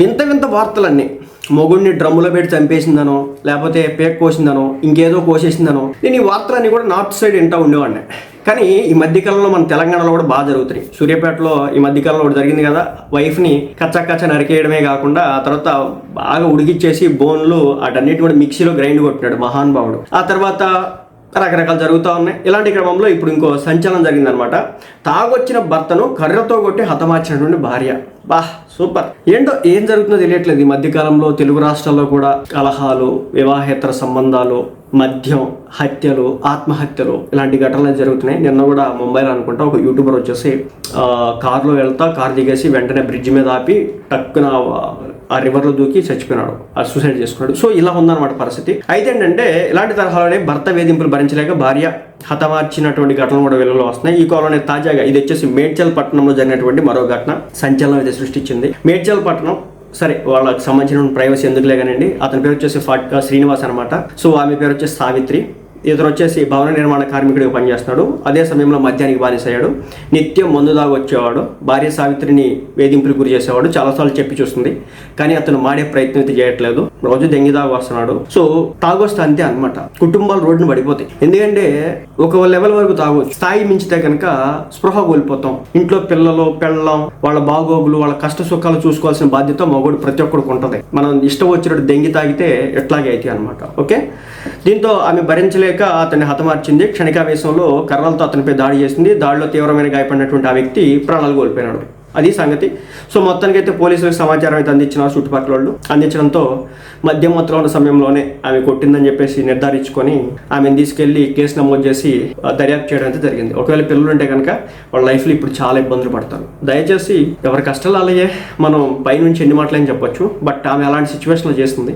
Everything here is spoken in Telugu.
వింత వింత వార్తలన్నీ. మొగుడిని డ్రమ్ములో పెట్టి చంపేసిందనో లేకపోతే పేక్ కోసిందనో ఇంకేదో కోసేసిందనో నేను ఈ వార్తలన్నీ కూడా నార్త్ సైడ్ వింటా ఉండేవాడిని. కానీ ఈ మధ్యకాలంలో మన తెలంగాణలో కూడా బాగా జరుగుతున్నాయి. సూర్యాపేటలో ఈ మధ్యకాలంలో ఒకటి జరిగింది కదా వైఫ్ని కచ్చా కచ్చా నరికేయడమే కాకుండా ఆ తర్వాత బాగా ఉడికిచ్చేసి బోన్లు అటన్నిటి కూడా మిక్సీలో గ్రైండ్ కొట్టినాడు మహానుభావుడు. ఆ తర్వాత రకరకాలు జరుగుతూ ఉన్నాయి. ఇలాంటి క్రమంలో ఇప్పుడు ఇంకో సంచలనం జరిగిందనమాట తాగొచ్చిన భర్తను కర్రతో కొట్టి హతమార్చినటువంటి భార్య. బా సూపర్. ఏంటో ఏం జరుగుతుందో తెలియట్లేదు ఈ మధ్యకాలంలో తెలుగు రాష్ట్రాల్లో కూడా కలహాలు వివాహేతర సంబంధాలు మద్యం హత్యలు ఆత్మహత్యలు ఇలాంటి ఘటనలు జరుగుతున్నాయి. నిన్న కూడా ముంబైలో అనుకుంటా ఒక యూట్యూబర్ వచ్చేసి కారులో వెళ్తా కారు దిగేసి వెంటనే బ్రిడ్జ్ మీద ఆపి టక్కున ఆ రివర్లో దూకి చచ్చిపోయినాడు. ఆ సూసైడ్ చేసుకున్నాడు. సో ఇలా ఉందన్నమాట పరిస్థితి. అయితే ఏంటంటే ఇలాంటి తరహాలోనే భర్త వేధింపులు భరించలేక భార్య హతమార్చినటువంటి ఘటనలు కూడా వెలుగులో వస్తున్నాయి. ఈ కాలంలో తాజాగా ఇది వచ్చేసి మేడ్చల్ పట్టణంలో జరిగినటువంటి మరో ఘటన సంచలనం అయితే సృష్టించింది. మేడ్చల్ పట్టణం సరే వాళ్ళకి సంబంధించిన ప్రైవసీ ఎందుకులే కానండి అతని పేరు వచ్చేసి ఫాట్ శ్రీనివాస్ అనమాట సో ఆమె పేరు వచ్చేసి సావిత్రి. ఇతను వచ్చేసి భవన నిర్మాణ కార్మికుడిగా పనిచేస్తున్నాడు. అదే సమయంలో మద్యానికి బానిసయ్యాడు. నిత్యం మందు దాగి వచ్చేవాడు. భార్య సావిత్రిని వేధింపులకు గురి చేసేవాడు. చాలాసార్లు చెప్పి చూస్తుంది. కానీ అతను మాడే ప్రయత్నం అయితే చేయట్లేదు. రోజు దెంగి దాగి వస్తున్నాడు. సో తాగొస్తే అంతే అనమాట కుటుంబాలు రోడ్డును పడిపోతాయి. ఎందుకంటే ఒక లెవెల్ వరకు తాగొచ్చు. స్థాయి మించితే కనుక స్పృహ కోల్పోతాం. ఇంట్లో పిల్లలు పెళ్ళం వాళ్ళ బాగోగులు వాళ్ళ కష్ట సుఖాలు చూసుకోవాల్సిన బాధ్యత మగోడు ప్రతి ఒక్కడికి ఉంటుంది. మనం ఇష్టం వచ్చినట్టు దెంగి తాగితే ఎట్లాగే అయితే అనమాట ఓకే? దీంతో ఆమె భరించలేక అతన్ని హతమార్చింది. క్షణికావేశంలో కర్రలతో అతనిపై దాడి చేసింది. దాడిలో తీవ్రమైన గాయపడినటువంటి ఆ వ్యక్తి ప్రాణాలు కోల్పోయినాడు. అది సంగతి. సో మొత్తానికి అయితే పోలీసులకు సమాచారం అయితే అందించిన చుట్టుపక్కల వాళ్ళు అందించడంతో మద్యం మత్తులో ఉన్న సమయంలోనే ఆమె కొట్టిందని చెప్పేసి నిర్ధారించుకొని ఆమెను తీసుకెళ్ళి కేసు నమోదు చేసి దర్యాప్తు చేయడం అయితే జరిగింది. ఒకవేళ పిల్లలు ఉంటే కనుక వాళ్ళ లైఫ్లో ఇప్పుడు చాలా ఇబ్బందులు పడతారు. దయచేసి ఎవరి కష్టాలు అలాగే మనం పైనుంచి ఎన్ని మాటలని చెప్పొచ్చు. బట్ ఆమె అలాంటి సిచ్యువేషన్లో చేస్తుంది.